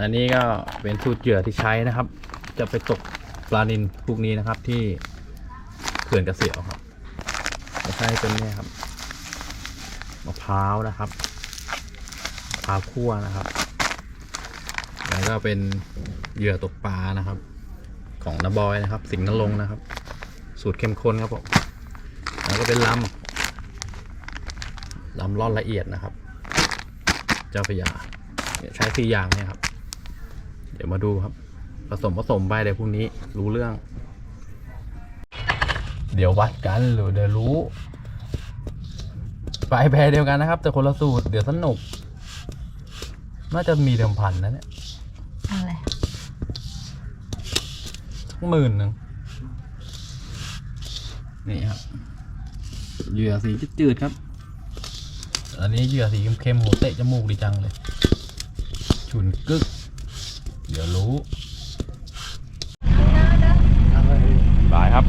อันนี้ก็เป็นสูตรเหยื่อที่ใช้นะครับ จะไปตกปลานินพวกนี้นะครับที่เขื่อนกระเสียวครับจะใช้เป็นเนี่ยครับมะพร้าวนะครับมะพร้าวคั่วนะครับ แล้วก็เป็นเหยื่อตกปลานะครับ ของนาบอยนะครับ สิงห์นรงนะครับ สูตรเข้มข้นครับผมแล้วก็เป็นลำลำร่อนละเอียดนะครับ เจ้าพยาใช้สี่อย่างเนี่ยครับ เดี๋ยวมาดูครับ ผสมผสมไปเดี๋ยวพรุ่งนี้รู้เรื่อง เดี๋ยววัดกันหรือเดี๋ยวรู้ไปแพรเดียวกันนะครับ แต่คนละสูตรเดี๋ยวสนุก น่าจะมีเดิมพันนะเนี่ยอะไรสักหมื่นหนึ่งนี่ครับเหยื่อสีจืดๆครับ อันนี้เหยื่อสีเข้มๆโหเตะจมูกดีจังเลย ฉุนกึกเดี๋ยวรู้บายครับ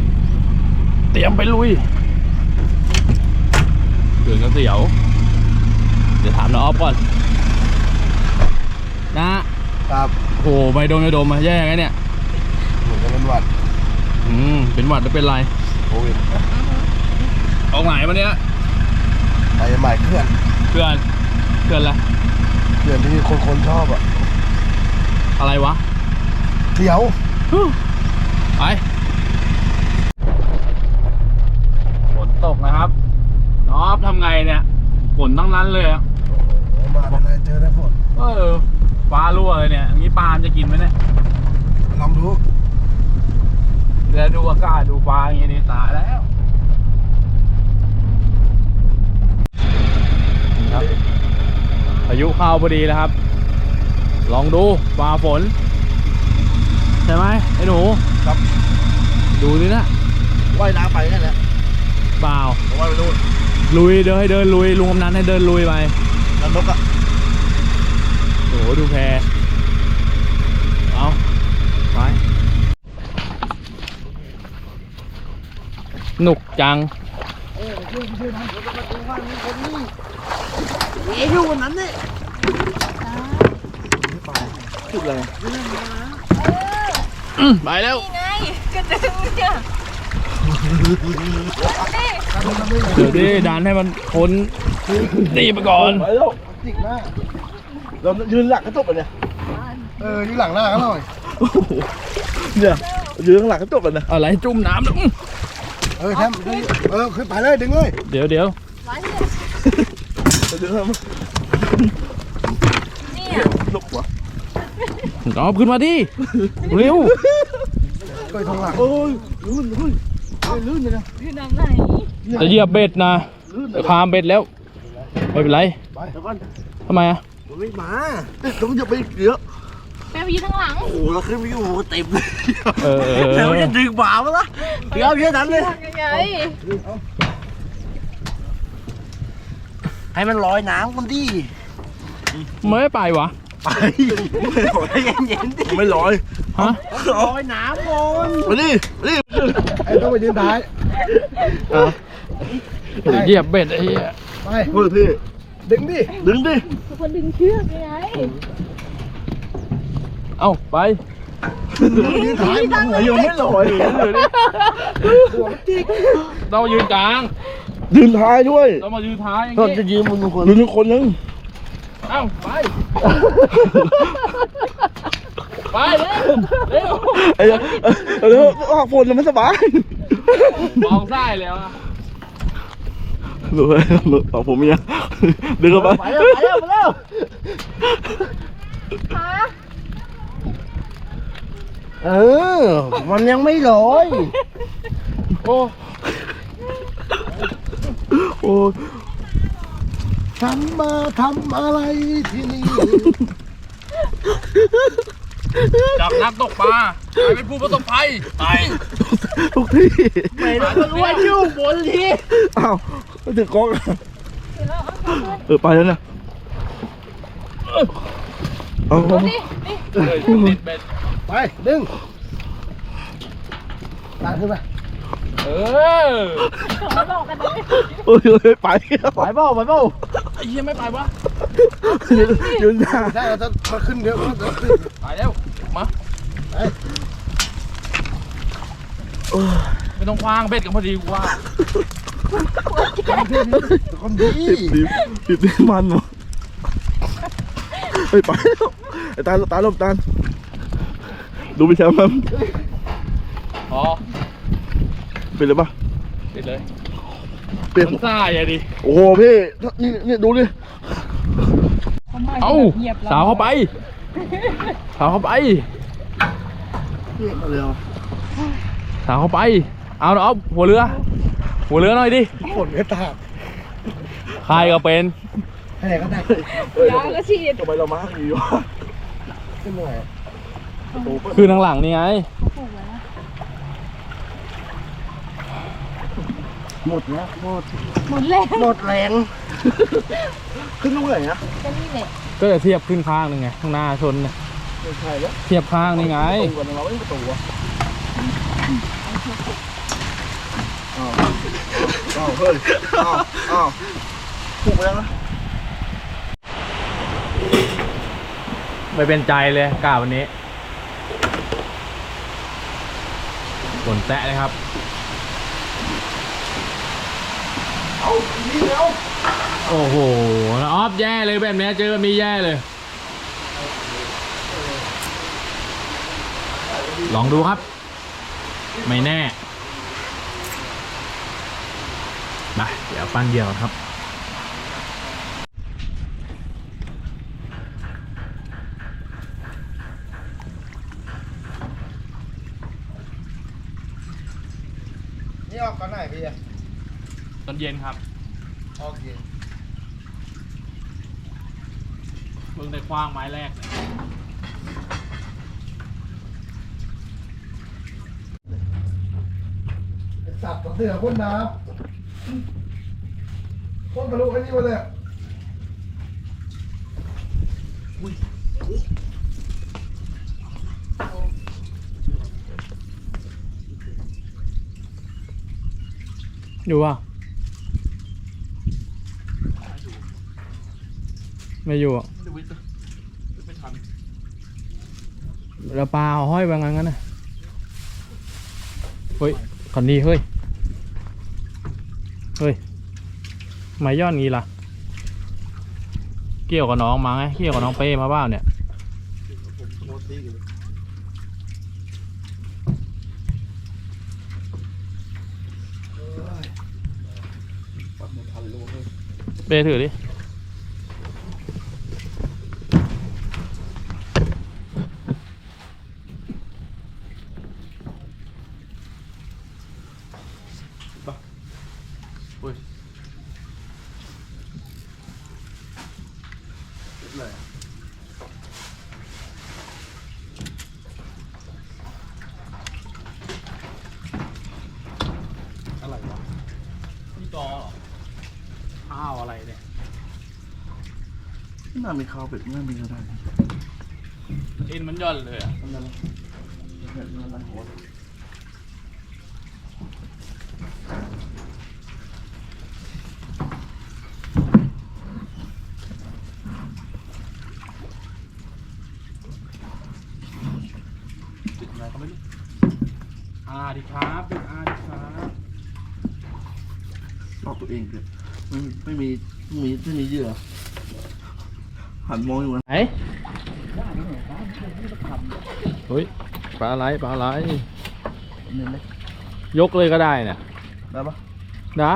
เตรียมไปลุยเขื่อนกันเสียว เดี๋ยวถามน้าออฟก่อน นะครับโอ้โหไม่โดนไม่โดนมาแย่ไงเนี่ยเหมือนจะเป็นหวัดอืมเป็นหวัดแล้วเป็นไรโควิดออกไหนมาเนี้ยไปใหม่เคลื่อนเพื่อนเพื่อนละเคลื่อนที่คนคนๆชอบอะ อะไรวะเดี๋ยวไปฝนตกนะครับนอฟทำไงเนี่ยฝนตั้งนั้นเลยอะโอ้โหมาอะไรเจอได้ฝนเออฟ้ารั่วเลยเนี่ยอย่างนี้ปลาจะกินไหมเนี่ยลองดูเดี๋ยวดูอากาศดูฟ้าอย่างนี้นี่ตายแล้วครับพายุเข้าพอดีแล้วครับ ลองดูฟ้าฝน ใช่ไหมไอ้หนูครับ ดูดินะว่ายน้ำไปนั่นแหละเปล่าผมว่ายไปนู่นลุยเดินให้เดินลุยลุงกำนันให้เดินลุยไปแล้วนกอะโอ้โหดูแพเอาไปหนุกจังเออช่วยช่วยทำผมจะมาดูว่ามีคนนี้เอ้ยอยู่วันนั้นเนี่ ยจุดอะไรไปแล้ว นี่ไงกระดึงเนี่ยเดี๋ยวดิดันให้มันพ้นตีไปก่อน ไปแล้วจิกหน้าเรายืนหลังกระจกอะเนี่ยเออยืนหลังหน้าก็หน่อยเนี่ยยืนข้างหลังกระจกอะเนี่ยอะไรจุ่มน้ำแล้วอื้อเออแทมเออขึ้นไปเลยดึงเลยเดี๋ยวเดี๋ยวร้อยเนี่ยดึงเลยเนี่ยลุกหัว น้องขึ้นมาดิเร็วเคยทางหลังโอ้ยลื่นลื่นเฮ้ยลื่นเลยนะคือน้ำไหนจะเหยียบเบ็ดนะจะคามเบ็ดแล้วไม่เป็นไรไปเดี๋ยวก่อนทำไมอะมันไม่มาต้องอย่าไปเยอะแม่ไปยืนข้างหลังโอ้โหเราขึ้นไปอยู่เต็มเลยเออเออแล้วเอมันอจะดึงบ่ามาละเดี๋ยวแค่นั้นเลยยังไงให้มันลอยน้ำกันดิไม่ไปวะ ไปลอยเย็นๆดิไม่ลอยฮะลอยน้ำก่อนมาดิมาดิไอ้ต้องไปยืนท้ายเหยียบเบ็ดไอ้เหี้ยไปพูดพี่ดึงดิดึงดิทุกคนดึงเชือกยังไงเอ้าไปยืนท้ายมันหัวยังไม่ลอยหัวมันจิกต้องมายืนกลางยืนท้ายด้วยต้องมายืนท้ายอย่างเรานี้จะยืนบนคนยืนคนนึง เอ้าไป ไปเร็วเร็วไอ้แล้วออกฝนมันสบายมองซ้ายแล้วอะรู้ไหมบอกผมยังดึงเข้าไปไปแล้วไปแล้วไปแล้วฮะเออ มันยังไม่ลอย โอ้โอ้ ฉันมาทำอะไรที่นี่ จากนักตกปลากลายเป็นผู้ประสบภัยไปทุกที่ไม่รู้ก็รู้ว่าอยู่บนทีอ้าวก็ถึงกล้องเออไปแล้วนะเอาดูดินี่ติดเบ็ดไปดึงตามขึ้นไปไป เออเขาบอกกันเลยโอ้ยโอ้ยไปไปเปล่าไปเปล่าไอ้เหี้ยไม่ไปวะยืนยืนหน้าใช่แล้วถ้าถ้าขึ้นเยอะก็จะขึ้นไปแล้วมาไม่ต้องคว้างเบ็ดกันพอดีกูว่าคนดีดิบดิบดิบมันวะเฮ้ยไปแล้วไอ้ตาลตาลมตาลดูไปแชมป์มันอ๋อเป็นเลยปะติดเลยเป็นมันซ่าอย่าดิโอ้โหพี่นี่นี่ดูดิเอ้าสาวเข้าไป สาวเข้าไปนี่มาเร็วสาวเข้าไป เอาเอาหัวเรือ หัวเรือหน่อยดิฝนไม่ตากใครก็เป็นให้ไหนก็ได้ยาก็ฉีดทำไมเรามาอย่างนี้วะขึ้นหน่อยประตูเปิดคือทางหลังนี่ไง หมดแล้วหมดหมดแรงหมดแรงขึ้นลูกไหนนะก็นี่แหละก็จะเทียบขึ้นข้างหนึงไงข้างหน้าชนน่ะไม่ใช่แล้วเทียบข้างนี่ไงประตูกันเราไม่ประตูอะอ้าวอ้าวเฮ้ยอ้าวอ้าวถูกไปยังนะไม่เป็นใจเลยกล้าวันนี้ฝนแตะเลยครับ เอานี่แล้วโอ้โหแล้วออฟแย่เลยแบบเนี้ยเจอแบบนี้แย่เลย ลองดูครับ ไม่แน่มาเดี๋ยวปั้นเดี่ยวครับ นี่ออกก่อนไหนพี่อะ ตอน เย็นครับออกเย็นมึงได้คว้างไม้แรกเลยสัตว์เสือพ่นน้ำพ่นทะลุไอ้นี่มาเลยอยู่ป่ะ ไม่อยู่อะแล้วปลาเอาห้อยไปงั้นงั้นนะเฮ้ยคันนี้เฮ้ย เฮ้ยไม่ย่อนงี้ล่ะ เกี่ยวกับน้องมาไง เกี่ยวกับน้องเป้มาบ้าเนี่ยเป้ถือดิอะไรวะ นี่กอข้าวอะไรเนี่ย น่า มีข้าวเป็ดน่ามีก็ได้เอ็นมันย่อนเลยอะนั่นแหละเนี่ยนั่นแหละโหดติดอะไรก็ไม่รู้อาดิครับเป็นอาดิครับชอบตัวเองเกิดไม่ไม่มีไม่มีไม่มีเหยื่อ หันมองอยู่นะไหนเฮ้ยปลาไหลปลาไหลเห็นไหมยกเลยก็ได้เนี่ยได้ปะได้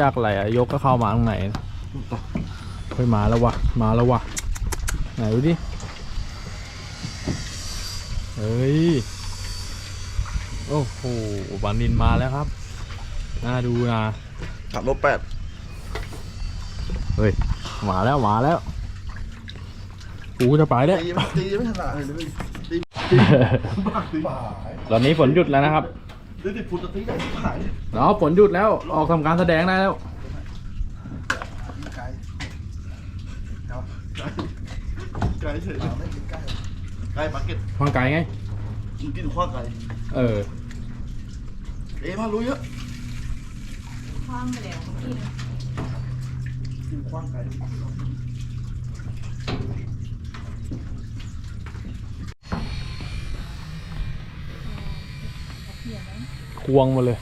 ยากอะไรอะยกก็เข้ามาตรงไหนต่อเฮ้ยมาแล้ววะมาแล้ววะไหนดูดิเฮ้ยโอ้โหบานินมาแล้วครับน่าดูนะขับรถแปดเฮ้ยมาแล้วมาแล้ว กูจะไปแล้วตีไม่ตีไม่ถนัดเลยเลยตีตีบ้าตีบ้าตอนนี้ฝนหยุดแล้วนะครับตีติดฟุตตีได้หายเนาะฝนหยุดแล้วออกทำการแสดงได้แล้วไกลไกลเฉยไม่กินใกล้ใกล้มาร์เก็ตฟังไก่ไงกินกินข้าวไก่เออแกเอ๊ะมารู้เยอะคว้างไปแล้วกินกินคว้างไก่ ควงมาเลย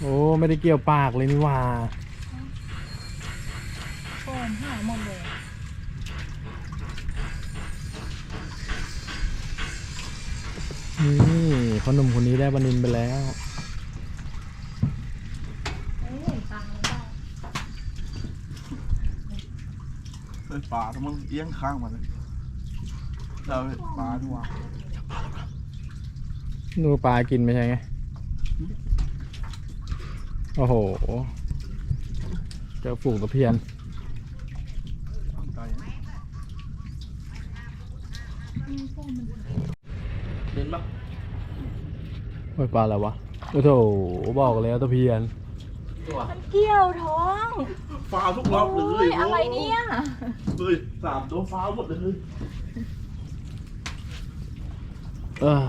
โอ้ ไม่ได้เกี่ยวปากเลยนี่หว่าโคนหายหมดเลยนี่พ่อหนุ่มคนนี้ได้บานินไปแล้วเอ้ยเห็นตังค์แล้วเปล่าเฮ้ยปลาทั้งมันเอี้ยงข้างมาเลยเราปลาดีกว่า นูปลากินไม่ใช่ไง โอ้โห เจอฝูงตะเพียนข้างไก่เห็นปะโอ้ยปลาอะไรวะ โอ้โถบอกแล้วตะเพียนมันเกี่ยวท้องฟาวทุกรอบเลโอ้ยยอะไรเนี่ยเฮ้ยสามตัวฟาวหมดเลย เออ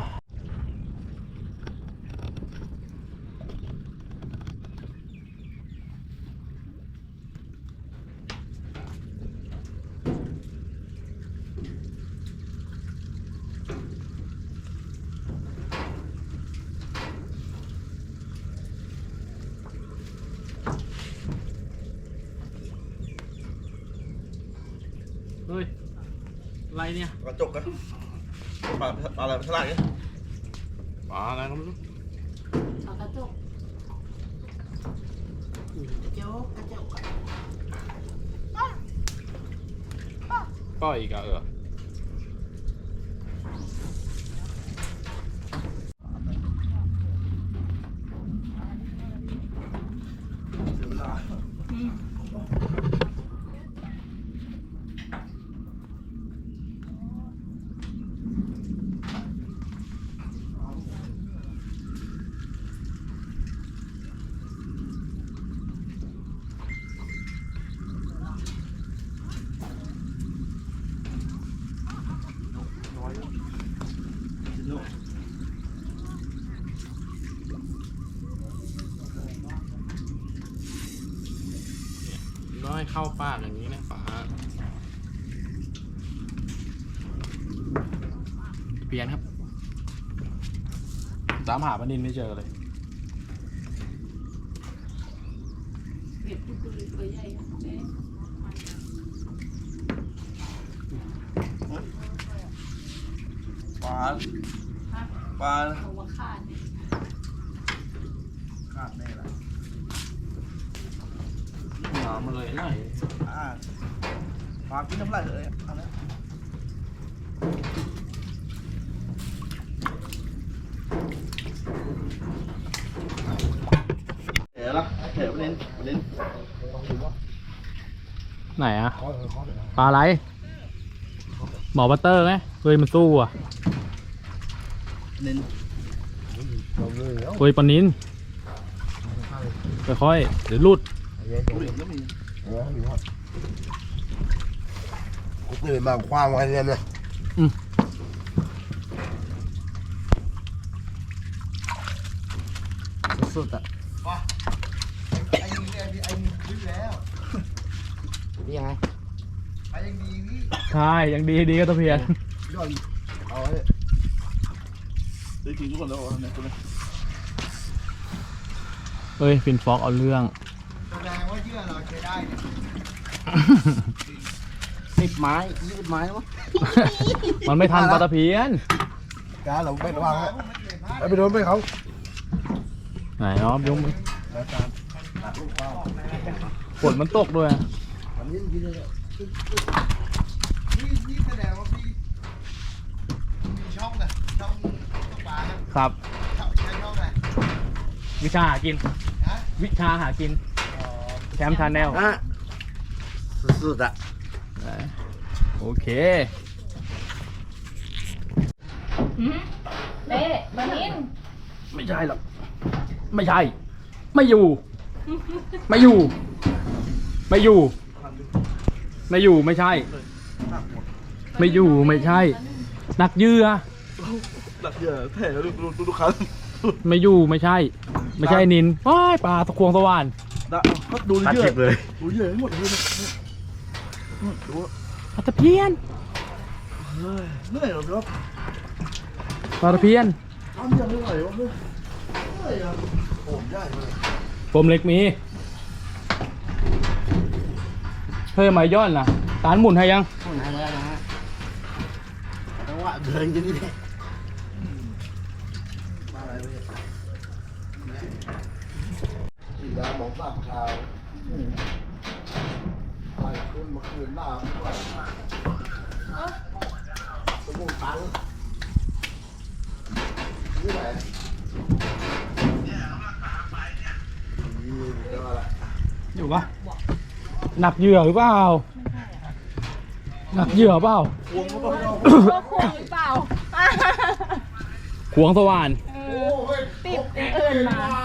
เฮ้ย อะไรเนี่ย กระจกกัน ปลาปลาอะไรปลาอะไรเนี่ย ปลาอะไรก็ไม่รู้ เอากระจก ก็อีกอะเออ เสียเวลา น้อยเข้าปากอย่างนี้นะป๋าเปลี่ยนครับ ตามหาปลานินไม่เจอเลยเก็บตัวตัวใหญ่อะแม่ปลา ปลา เอามาขาดเนี่ย ขาดแน่ละ หามาเลยน่อยอ่าปลากินน้ำลายเลยอันนี้เดี๋ยวละเดี๋ยวประเด็นประเด็นไหนอะปลาอะไร หมอบัตเตอร์ไหมเฮ้ยมันสู้อะประเด็นเฮ้ยปลานินค่อยๆเดี๋ยวหลุด ก็ตื่นมาคว้างไว้เนี่ยนะสุดอะไอ้ยิงเนี่ไอ้ยิงขึ้นแล้วนี่ไงไอ้ยังดีพี่ใช่ยังดีดีก็ตะเพียนย้อนเอาไว้ได้ทิ้งทุกคนแล้วเนี่ยตัวนี้เฮ้ยฟินฟอกเอาเรื่อง ชื่อเราใช้ได้สิบไม้ยี่สิบไม้วะมันไม่ทันปลาตะเพียนจ้าเราไม่ระวังฮะไปโดนไปเขาไหนน้องยกมือแล้วการฝนมันตกด้วยอันนี้กินเลยนี่นี่แสดงว่าพี่มีช่องนะช่องตกปลานะครับช่องใช้ช่องไหนวิชาหากินฮะวิชาหากิน แชมป์ชาแนลอะสุดๆอะโอเคหืมเบ๊บานินไม่ใช่หรอกไม่ใช่ ไม่อยู่ ไม่อยู่ ไม่อยู่ ไม่อยู่ไม่ใช่ ไม่อยู่ไม่ใช่ นักเหยื่อหลักเยอะแถวดูดูดูครั้งไม่อยู่ไม่ใช่ ไม่ใช่นินว้ายปลาตะควงสว่าน นะก็ดูตัดเยเจ็อะบเลย ดูเยอะหมดเลยเนี่ยอืมดูปลาตะเพียนเฮ้ยเหนื่อยเหรอครับปลาตะเพียนทำยังไงวะเนี่ยเหนื่อยอะโอ้ยได้เลยปมเล็กมีเฮ้ยไม้ย้อนนะตานหมุนให้ยัง หมุนให้แล้วนะฮะจังหวะเดินอย่างนี้แหละ มาอะไรเนี่ย สีดาหมองสามขาวไปขึ้นมาคืนหน้าไม่ไหวสมุนตังนี่ไหนนี่เดี๋ยวอะไรอยู่ปะหนักเหยื่อหรือเปล่าหนักเหยื่อเปล่าควงเขาเปล่าก็คงหรือเปล่าควงสว่านเออติดอย่างอื่นมาเ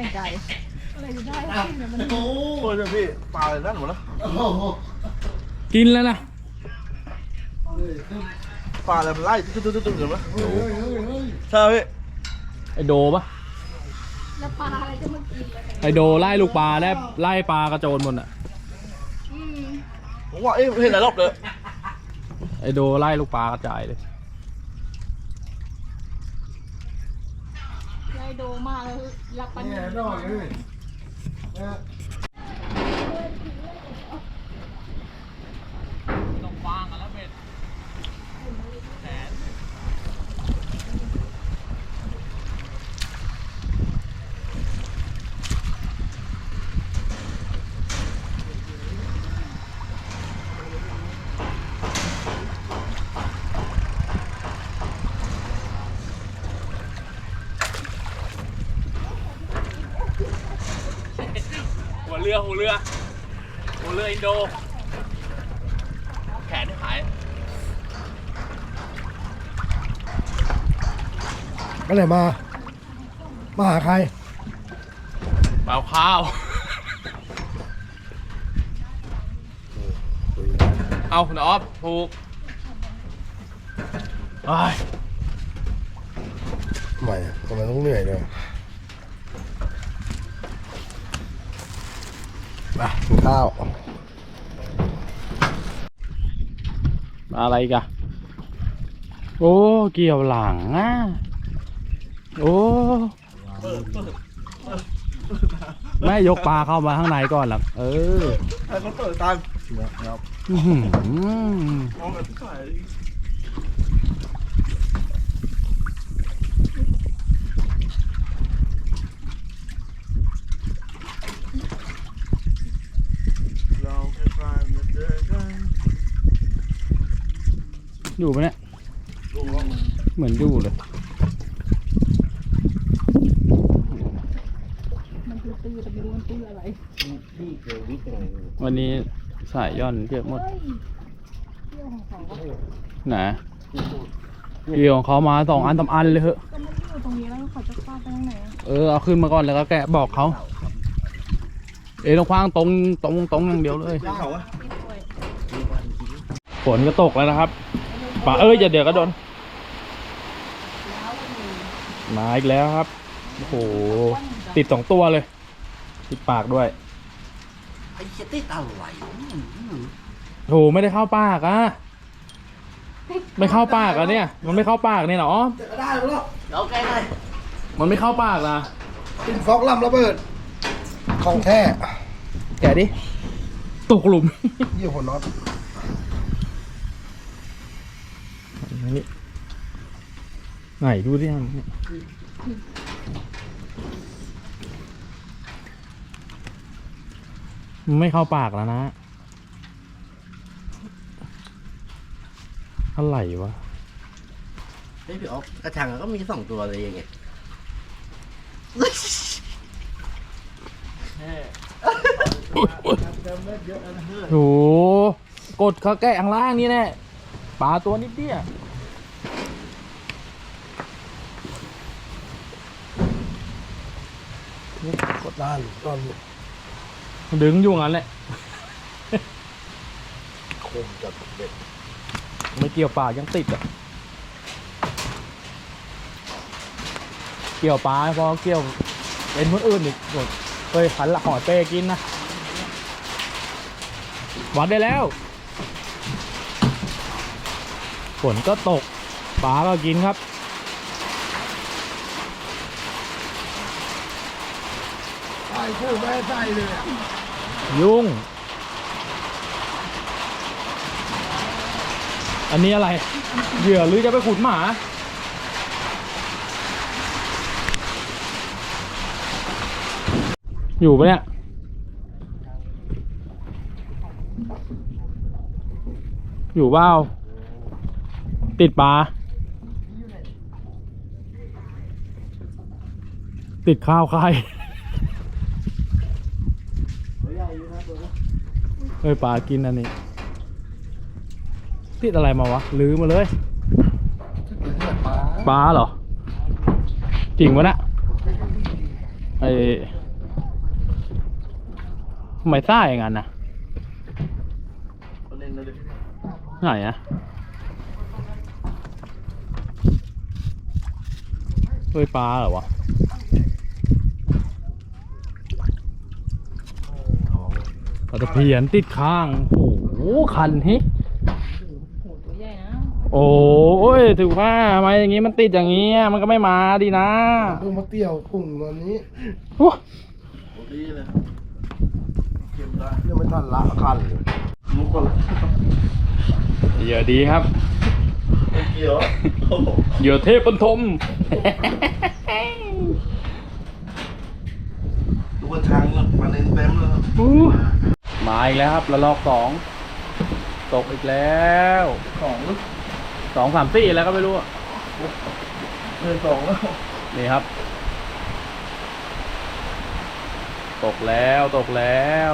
ฮ้ยเสียใจ อะไรจะได้ที่เนี่ยมันโอ้ยเนี่ยพี่ปลาอะไรนั่นหมดแล้วกินแล้วนะปลาอะไรมันไล่ตึ๊ดตึ๊ดตึ๊ดตึ๊ดเห็นไหมใช่พี่ไอโดปะแล้วปลาอะไรจะมากินเลยไอโดไล่ลูกปลาได้ไล่ปลากระโจนหมดอะอืมผมว่าเอ๊ะเห็นหลายรอบเลยไอโดไล่ลูกปลากระจายเลย ยาย โดมากเลยรับปันเนี่ยนอนเลยเนี่ย ต้องฟางกันแล้วเบ็ดแขน หัว เรือหัวเรือหัวเรืออินโด แขนหายไปไหนมา มาหาใคร เปล่าข้าว เอาคุณออฟถูกไอ้ยทำไมอะทำไมต้องเหนื่อยด้วย ไปกินข้าวอะไรอีกันโอ้ เกี่ยวหลังอะโอ้ไม่ยกปลาเข้ามาข้างในก่อนหรอกเออให้เขาเปิดตังค์นะครับอื้อหือ มองกันที่ไหนเราแค่ผ่านมาเจอกัน อยู่ปะเนี่ยลูกเราเหมือนอยู่เลยมันคือตื้อแต่ไม่รู้มันตื้ออะไรพี่เจอวิกยังไงวันนี้สายย่อนเยอะหมดเฮ้ยเที่ยวของเขาก็ไหนะเกี่ยวของเขามาสองอันสามอันเลยเหอะก็ไม่ได้อยู่ตรงนี้แล้วเขาจะฟาดไปทางไหนอะเออเอาขึ้นมาก่อนแล้วก็แกะบอกเขาเอ๋ต้องคว้างตรงตรงตรงอย่างเดียวเลยเขาอะไม่ด้วยฝนก็ตกแล้วนะครับ ป่าเอ้ยอย่าเดี๋ยวก็โดนมาอีกแล้วครับโอ้โหติดสองตัวเลย ติดปากด้วยไอ้เหี้ยติดอะไรอืมโหไม่ได้เข้าปากอะไม่เข้าปากอะเนี่ย มันไม่เข้าปากเนี่ยเหรอจะก็ได้แล้วเอาแกหน่อยมันไม่เข้าปากนะกินฟอกลำระเบิด ของแท้แกะดิตกหลุมยี่ห้อน็อต นี่ไหนดูดิมันไม่เข้าปากแล้วนะ อะไรวะเฮ้ยพี่ออฟกระชังก็มีสองตัวเลยยังไงโหกดเขาแกะข้างล่างนี่แน่ปลาตัวนิดเดียว กดด้านตอนดึงอยู่งั้นแหละคมจัดเด็ดไม่เกี่ยวปากยังติดอะเกี่ยวปลาไม่พอเกี่ยวเป็นคนอื่นอีกหมดเคยขันละหอยเป้กินนะวัดได้แล้วฝนก็ตกปลาก็กินครับ ใส่คู่แม่ใส่เลยอะยุ่ง อันนี้อะไร เหยื่อหรือจะไปขุดหมา อยู่ปะเนี่ย อยู่เปล่าติดปลา ติดข้าวใคร เฮ้ยปลากินอันนี้ ติดอะไรมาวะลืมมาเลยปลาเหรอ จริงวะนะไอทำไมซ่าอย่างนั้นนะไหนอะเฮ้ยปลาเหรอวะ ปลาตะเพียนติดข้าง โอ้โหคันฮิโหตัวใหญ่นะโอ้ยถือว่าทำไมอย่างงี้มันติดอย่างงี้อะมันก็ไม่มาดีนะเพิ่งมาเตี้ยวพุ่งตอนนี้โอ้ดีเลยเก็บได้ยังไม่ทันละคันเลยมุกก่อนละเหยื่อดีครับไม่เกี่ยวโอ้โหเหยื่อเทพบรรทมดูว่าทางแล้วมาเล่นเต็มแล้ว มาอีกแล้วครับระลอกสองตกอีกแล้วของสองสามสี่แล้วก็ไม่รู้อะเดินสองแล้วนี่ครับ ตกแล้วตกแล้ว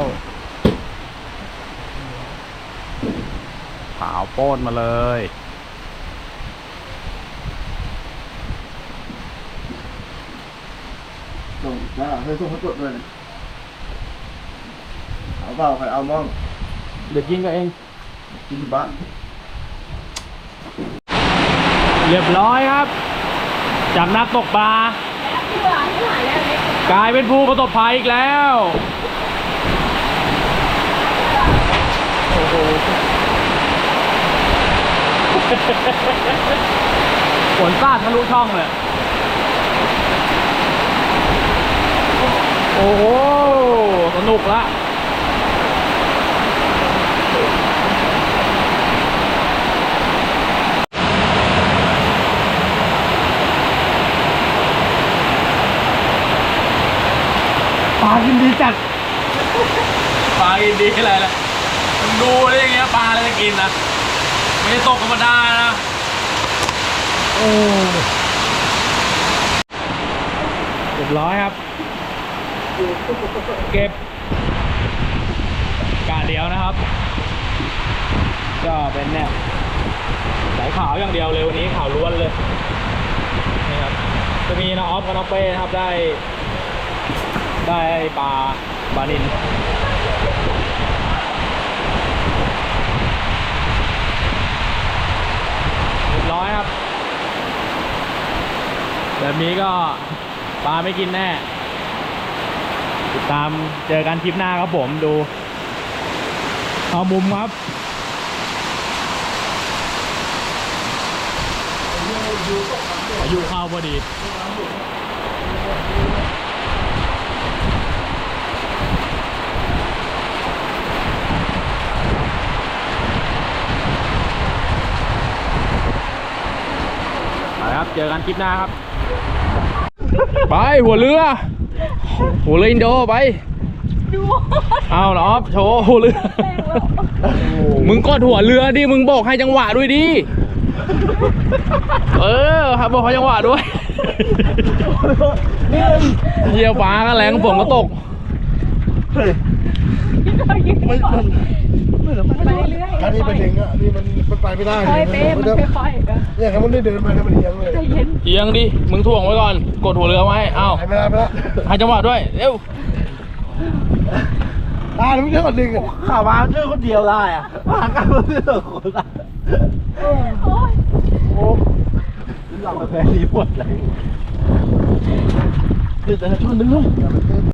ขาวโป้นมาเลยส่งมาให้ส่งให้กดเลย เอาเปล่าใครเอามั่งเดี๋ยวกินก็เอง กินที่บ้านเรียบร้อยครับ จากนักตกปลา กลายเป็นผู้ประสบภัยอีกแล้ว โอ้โหฝนซาดทะลุช่องเลย โอ้โห สนุกละากินดีจัดปลากินดีอะไรล่ะมันดูอะไรอย่างเงี้ยปลาอะไรจะกินนะไม่ได้ตกธรรมดานะโอ้เรียบร้อยครับ เก็บกาเดียวนะครับ ก็เป็นเนี่ยสายขาวอย่างเดียวเลยวันนี้ขาวล้วนเลยนี่ครับจะมีน้องออฟกับน้องเป้นะครับได้ ได้ปลาปลานินร้อยครับ แบบนี้ก็ปลาไม่กินแน่ ติดตามเจอกันคลิปหน้าครับผมดู เอามุมครับอายุเข้าพอดี ไปครับ เจอกันคลิปหน้าครับ ไปหัวเรือ หัวเรืออินโดไปเอาเหรอโชว์หัวเรือ มึงกดหัวเรือดิ มึงบอกให้จังหวะด้วยดิ เออครับบอกให้จังหวะด้วยเยี่ยวฟ้าก็แรงฝนก็ตกเฮ้ยไม่มัน ไม่หรอกไปเรื่อยๆอันนี้เป็นเองอะนี่มันมันไปไม่ได้ค่อยเป้มันจะค่อยๆเออเนี่ยครับมันได้เดินมาแล้วมันเอียงเลยใจเย็นเอียงดิ มึงถ่วงไว้ก่อน กดหัวเรือไว้ เอ้าไปไม่ได้ไม่ได้ให้จังหวะด้วย เร็วอ่ามึงแค่คนหนึ่งข่าวมาเจอคนเดียวได้อะมากันคนเดียวคนละโอ้ยโอ้หลังมาแพ้ดีหมดเลยเดี๋ยวแต่ช่วยนึงด้วย